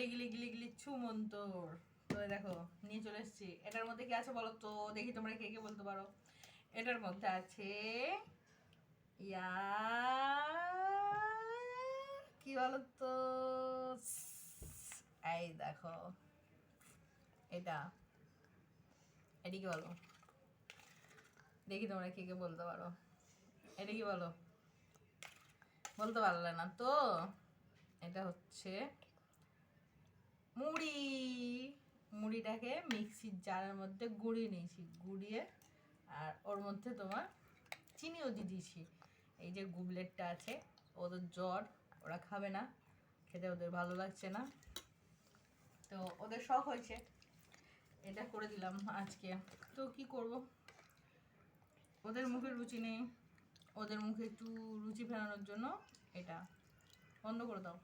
গিলি গিলি গিলি গিলি ছুমন্তর তো দেখো, নিয়ে চলে এসেছি। এটার মধ্যে কি আছে বলো তো? দেখি তোমরা কে কে বলতে পারো। এটার মধ্যে আছে ইয়া, কি বলো তো এই দেখো, এটা। এদিকে বলো? দেখি তোমরা কে কে বলতে পারো। এটা কি বলো? বলতে পারলে না তো? এটা হচ্ছে মুড়ি। মুড়িটাকে মিক্সির জারের মধ্যে গুঁড়িয়ে নিয়েছি। গুঁড়িয়ে আর ওর মধ্যে তোমার চিনিও দিয়ে দিয়েছি। এই যে গুবলেটটা আছে, ওদের জ্বর, ওরা খাবে না। খেতে ওদের ভালো লাগছে না। তো ওদের শখ হয়েছে। এটা করে দিলাম আজকে। তো কি করব? ওদের মুখে রুচি নেই। ওদের মুখে একটু রুচি ফেরানোর জন্য এটা বন্ধ করে দাও।